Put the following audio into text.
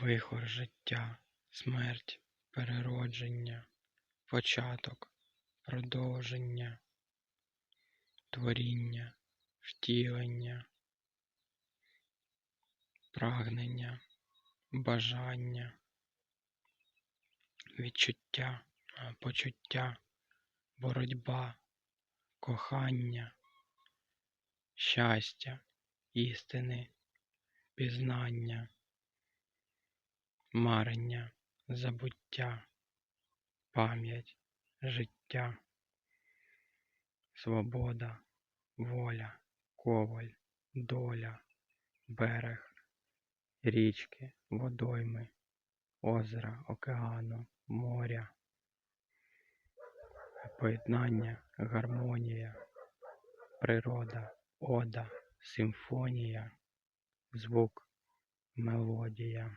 Вихор життя, смерть, переродження, початок, продовження, творіння, втілення, прагнення, бажання, відчуття, почуття, боротьба, кохання, щастя, істини, пізнання, марення, забуття, пам'ять, життя, свобода, воля, коваль, доля, берег, річки, водойми, озера, океану, моря, поєднання, гармонія, природа, ода, симфонія, звук, мелодія.